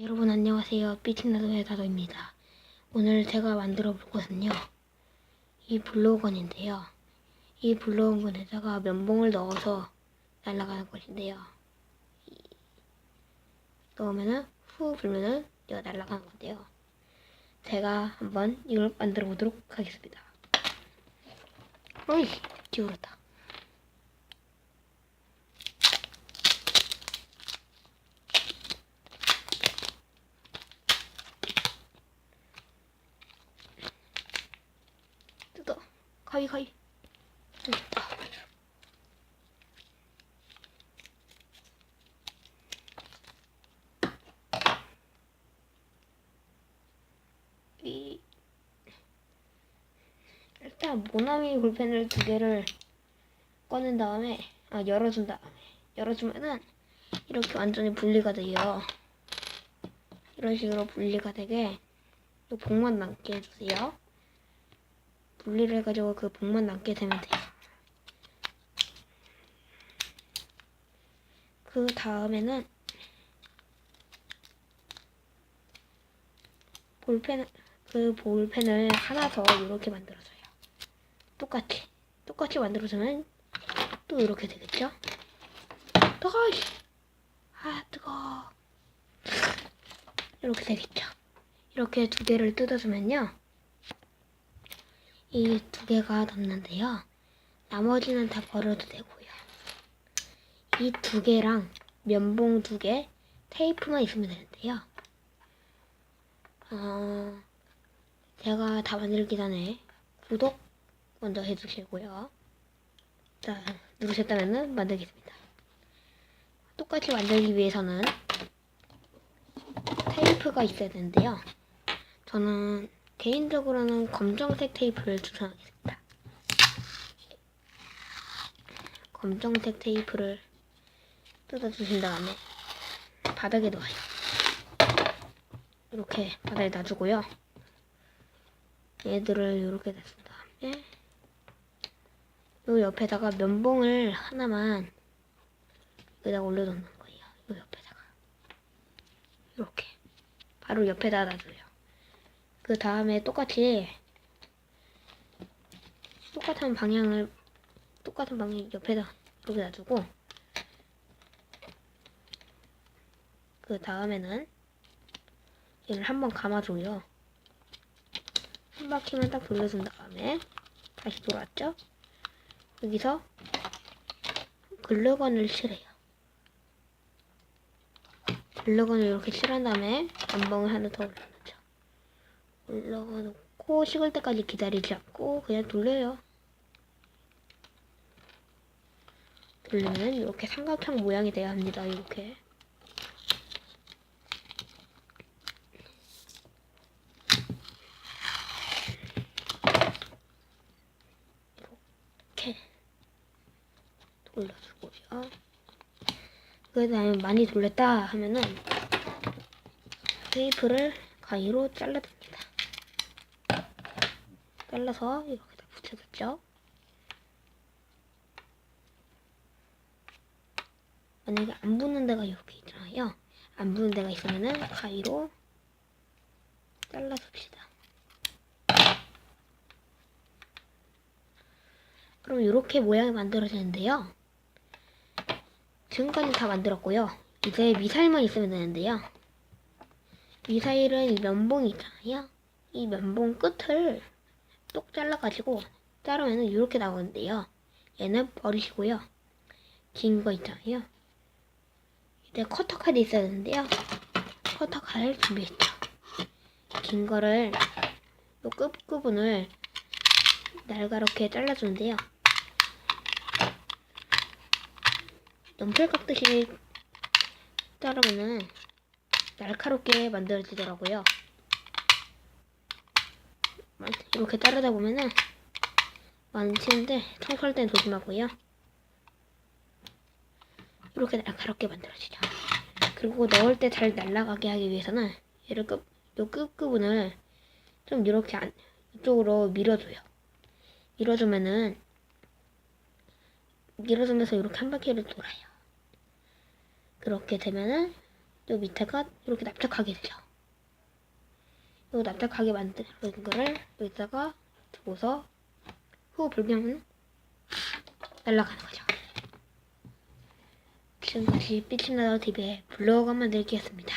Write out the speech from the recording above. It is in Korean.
여러분 안녕하세요. 삐팅나도의 다도입니다. 오늘 제가 만들어 볼 것은요. 이 블로건인데요. 이 블로건에다가 면봉을 넣어서 날아가는 것인데요. 이- 넣으면은 후 불면은 얘가 날아가는 건데요. 제가 한번 이걸 만들어 보도록 하겠습니다. 어이 기울었다. 뜯어. 가위 가위. 이 일단 모나미 볼펜을 두 개를 꺼낸 다음에 아 열어준 다음에 열어주면은 이렇게 완전히 분리가 돼요. 이런 식으로 분리가 되게 또 복만 남게 해주세요. 분리를 해가지고 그 복만 남게 되면 돼요. 그 다음에는 볼펜 그 볼펜을 하나 더 이렇게 만들어줘요. 똑같이 똑같이 만들어주면 또 이렇게 되겠죠? 뜨거! 아 뜨거. 이렇게 되겠죠? 이렇게 두 개를 뜯어주면요. 이 두 개가 남는데요. 나머지는 다 버려도 되고요. 이 두 개랑 면봉 두 개, 테이프만 있으면 되는데요. 어, 제가 다 만들기 전에 구독 먼저 해주시고요. 자, 누르셨다면 만들겠습니다. 똑같이 만들기 위해서는 테이프가 있어야 되는데요. 저는 개인적으로는 검정색 테이프를 추천하겠습니다. 검정색 테이프를 뜯어주신 다음에 바닥에 놓아요. 이렇게 바닥에 놔주고요. 얘들을 이렇게 놔준 다음에 요 옆에다가 면봉을 하나만 여기다가 올려놓는 거예요. 요 옆에다가 이렇게 바로 옆에다 놔줘요. 그 다음에 똑같이 똑같은 방향을 똑같은 방향 옆에다 이렇게 놔두고 그 다음에는 얘를 한번 감아줘요. 한 바퀴만 딱 돌려준 다음에 다시 돌았죠? 여기서 글루건을 칠해요. 글루건을 이렇게 칠한 다음에 면봉을 하나 더 올려놓 죠. 올려놓고 식을 때까지 기다리지 않고 그냥 돌려요. 돌리면 이렇게 삼각형 모양이 돼야 합니다. 이렇게. 이렇게 돌려주고요. 그 다음에 많이 돌렸다 하면은 테이프를 가위로 잘라줍니다. 잘라서 이렇게 붙여줬죠. 만약에 안 붙는 데가 이렇게 있잖아요. 안 붙는 데가 있으면은 가위로 잘라줍시다. 그럼 이렇게 모양이 만들어지는데요. 지금까지 다 만들었고요. 이제 미사일만 있으면 되는데요. 미사일은 이 면봉이 있잖아요. 이 면봉 끝을 똑 잘라가지고 자르면 이렇게 나오는데요. 얘는 버리시고요. 긴 거 있잖아요. 이제 커터 칼이 있어야 되는데요. 커터 칼을 준비했죠. 긴 거를 요 끝부분을 날카롭게 잘라주는데요. 연필 깎듯이 자르면은 날카롭게 만들어지더라고요. 이렇게 자르다 보면은 많치는데 청소할 땐 조심하고요. 이렇게 날카롭게 만들어지죠. 그리고 넣을 때 잘 날아가게 하기 위해서는 얘를 끝, 요 끝부분을 좀 이렇게 안, 이쪽으로 밀어줘요. 밀어주면은 밀어주면서 이렇게 한 바퀴를 돌아요. 그렇게 되면은 요 밑에가 이렇게 납작하게 되죠. 요 납작하게 만든 거를 여기다가 두고서 후 불면 날아가는 거죠. 지금까지 삐침나다 TV의 블로그 만들기 였습니다.